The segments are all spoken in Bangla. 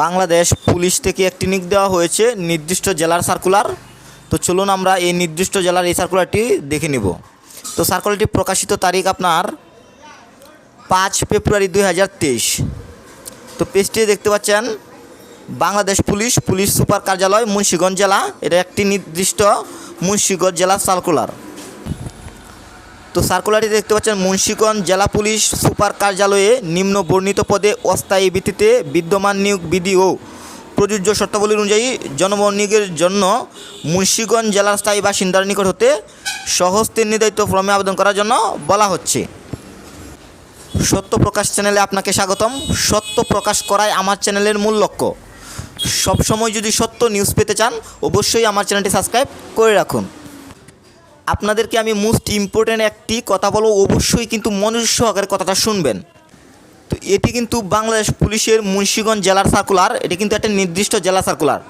বাংলাদেশ পুলিশ থেকে একটি নিক দেওয়া হয়েছে নির্দিষ্ট জেলার সার্কুলার। তো চলুন আমরা এই নির্দিষ্ট জেলার এই সার্কুলারটি দেখে নিব। তো সার্কুলারটি প্রকাশিত তারিখ আপনার পাঁচ ফেব্রুয়ারি দুই হাজার তেইশ। তো পেজটি দেখতে পাচ্ছেন, বাংলাদেশ পুলিশ পুলিশ সুপার কার্যালয়, মুন্সিগঞ্জ জেলা, এটা একটি নির্দিষ্ট মুন্সিগঞ্জ জেলা সার্কুলার। তো সার্কুলারটি দেখতে পাচ্ছেন, মুন্সিগঞ্জ জেলা পুলিশ সুপার কার্যালয়ে নিম্ন বর্ণিত পদে অস্থায়ী ভিত্তিতে বিদ্যমান নিয়োগ বিধি ও প্রযোজ্য শর্তাবলী অনুযায়ী জনবল নিয়োগের জন্য মুন্সিগঞ্জ জেলার স্থায়ী বাসিন্দার নিকট হতে সহস্তে নির্ধারিত ফর্মে আবেদন করার জন্য বলা হচ্ছে। সত্য প্রকাশ চ্যানেলে আপনাকে স্বাগতম। সত্য প্রকাশ করাই আমার চ্যানেলের মূল লক্ষ্য। সবসময় যদি সত্য নিউজ পেতে চান, অবশ্যই আমার চ্যানেলটি সাবস্ক্রাইব করে রাখুন। আপনাদেরকে আমি মোস্ট ইম্পর্ট্যান্ট একটি কথা বলব, অবশ্যই কিন্তু মনোযোগ সহকারে কথাটা শুনবেন। তো এটি কিন্তু বাংলাদেশ পুলিশের মুন্সিগঞ্জ জেলার সার্কুলার এটি কিন্তু একটা নির্দিষ্ট জেলা সার্কুলার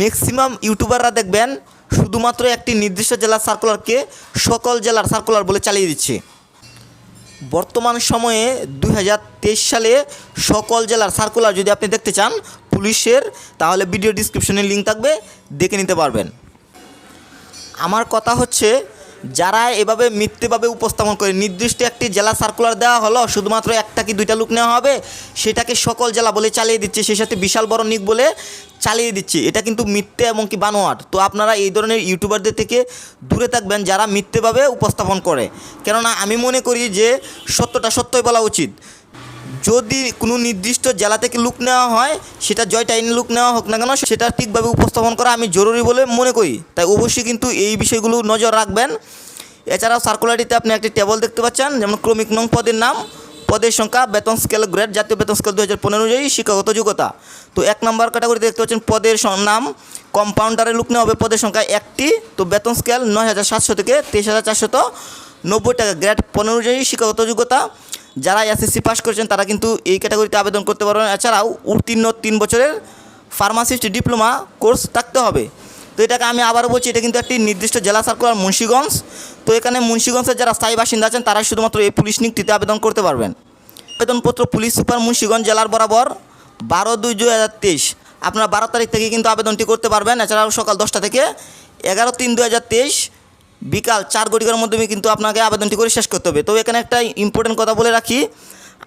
ম্যাক্সিমাম ইউটিউবাররা দেখবেন, শুধুমাত্র একটি নির্দিষ্ট জেলার সার্কুলারকে সকল জেলার সার্কুলার বলে চালিয়ে দিচ্ছে। বর্তমান সময়ে দু হাজার তেইশ সালে সকল জেলার সার্কুলার যদি আপনি দেখতে চান পুলিশের, তাহলে ভিডিও ডিসক্রিপশনে লিঙ্ক থাকবে, দেখে নিতে পারবেন। আমার কথা হচ্ছে, যারা এভাবে মিথ্যেভাবে উপস্থাপন করে, নির্দিষ্ট একটি জেলা সার্কুলার দেওয়া হলো, শুধুমাত্র একটা কি দুইটা লোক নেওয়া হবে? সেটাকে সকল জেলা বলে চালিয়ে দিচ্ছে, সেই সাথে বিশাল বড় নিক বলে চালিয়ে দিচ্ছে। এটা কিন্তু মিথ্যে এবং কি বানোয়াট। তো আপনারা এই ধরনের ইউটিউবারদের থেকে দূরে থাকবেন যারা মিথ্যেভাবে উপস্থাপন করে। কেননা আমি মনে করি যে সত্যটা সত্যই বলা উচিত। যদি কোনো নির্দিষ্ট জেলা থেকে লুক নেওয়া হয়, সেটা জয় টাইন লুক নেওয়া হোক না কেন, সেটা ঠিকভাবে উপস্থাপন করা আমি জরুরি বলে মনে করি। তাই অবশ্যই কিন্তু এই বিষয়গুলো নজর রাখবেন। এছাড়াও সার্কুলারিতে আপনি একটি টেবল দেখতে পাচ্ছেন, যেমন ক্রমিক নং পদের নাম, পদের সংখ্যা, বেতন স্কেল গ্রেড জাতীয় বেতন স্কেল দু হাজার পনেরো অনুযায়ী শিক্ষাগত যোগ্যতা। তো এক নম্বর ক্যাটাগরিতে দেখতে পাচ্ছেন পদের নাম কম্পাউন্ডারের লুক নেওয়া হবে পদের সংখ্যা একটি, তো বেতন স্কেল নয় হাজার সাতশো থেকে তেইশ হাজার চারশত নব্বই টাকা গ্রেড পনেরো অনুযায়ী শিক্ষাগত যোগ্যতা। যারা এসএসসি পাস করেছেন, তারা কিন্তু এই ক্যাটাগরিতে আবেদন করতে পারবেন। এছাড়াও উত্তীর্ণ তিন বছরের ফার্মাসিস্ট ডিপ্লোমা কোর্স থাকতে হবে। তো এটাকে আমি আবারও বলছি, এটা কিন্তু একটি নির্দিষ্ট জেলা সার্কুলার মুন্সিগঞ্জ। তো এখানে মুন্সিগঞ্জের যারা স্থায়ী বাসিন্দা আছেন তারা শুধুমাত্র এই পুলিশ নিয়োগটিতে আবেদন করতে পারবেন। আবেদনপত্র পুলিশ সুপার মুন্সিগঞ্জ জেলার বরাবর বারো দুই দুই হাজার তেইশ। আপনারা বারো তারিখ থেকে কিন্তু আবেদনটি করতে পারবেন। এছাড়াও সকাল দশটা থেকে এগারো তিন দু হাজার তেইশ বিকাল চার ঘটিকার মাধ্যমে কিন্তু আপনাকে আবেদনটি করে শেষ করতে হবে। তো এখানে একটা ইম্পর্টেন্ট কথা বলে রাখি,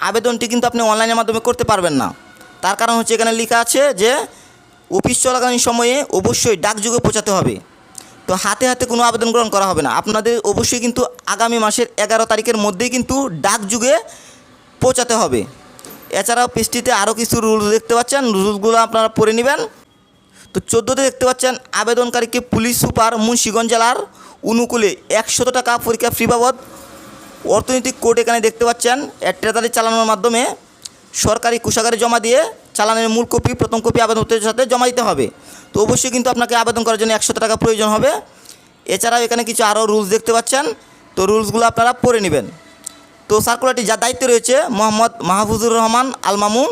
আবেদনটি কিন্তু আপনি অনলাইনের মাধ্যমে করতে পারবেন না। তার কারণ হচ্ছে এখানে লেখা আছে যে, অফিস চলাকালীন সময়ে অবশ্যই ডাকযোগে পৌঁছাতে হবে। তো হাতে হাতে কোনো আবেদন গ্রহণ করা হবে না। আপনাদের অবশ্যই কিন্তু আগামী মাসের এগারো তারিখের মধ্যেই কিন্তু ডাকযুগে পৌঁছাতে হবে। এছাড়াও পেজটিতে আরও কিছু রুলস দেখতে পাচ্ছেন। রুলসগুলো আপনারা পড়ে নেবেন। তো চোদ্দোতে দেখতে পাচ্ছেন, আবেদনকারীকে পুলিশ সুপার মুন্সিগঞ্জ জেলার অনুকূলে একশত টাকা পরীক্ষা ফ্রি বাবদ। অর্থনৈতিক কোর্ট এখানে দেখতে পাচ্ছেন ট্রেতারি চালানোর মাধ্যমে সরকারি কোষাগারে জমা দিয়ে চালানের মূল কপি, প্রথম কপি আবেদনপত্রের সাথে জমা দিতে হবে। তো অবশ্যই কিন্তু আপনাকে আবেদন করার জন্য একশো টাকা প্রয়োজন হবে। এছাড়াও এখানে কিছু আরও রুলস দেখতে পাচ্ছেন, তো রুলসগুলো আপনারা পড়ে নেবেন। তো সার্কুলারটি যার দায়িত্বে রয়েছে, মোহাম্মদ মাহফুজুর রহমান আল মামুন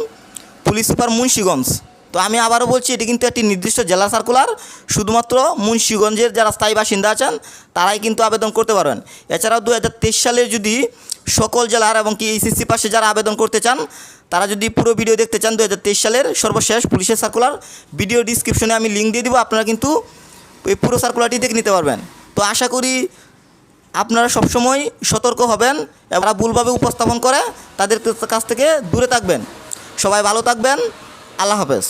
পুলিশ সুপার মুন্সিগঞ্জ। তো আমি আবারও বলছি, এটি কিন্তু একটি নির্দিষ্ট জেলা সার্কুলার শুধুমাত্র মুন্সিগঞ্জের যারা স্থায়ী বাসিন্দা আছেন, তারাই কিন্তু আবেদন করতে পারবেন। এছাড়াও দু সালের যদি সকল জেলার এবং কি এইচএসসি পাশে যারা আবেদন করতে চান, তারা যদি পুরো ভিডিও দেখতে চান দু হাজার তেইশ সালের সর্বশেষ পুলিশের সার্কুলার ভিডিও ডিসক্রিপশনে আমি লিঙ্ক দিয়ে দিব, আপনারা কিন্তু এই পুরো সার্কুলারটি দেখে নিতে পারবেন। তো আশা করি আপনারা সবসময় সতর্ক হবেন, এবং ভুলভাবে উপস্থাপন করে, তাদের কাছ থেকে দূরে থাকবেন। সবাই ভালো থাকবেন আল্লাহ হাফেজ।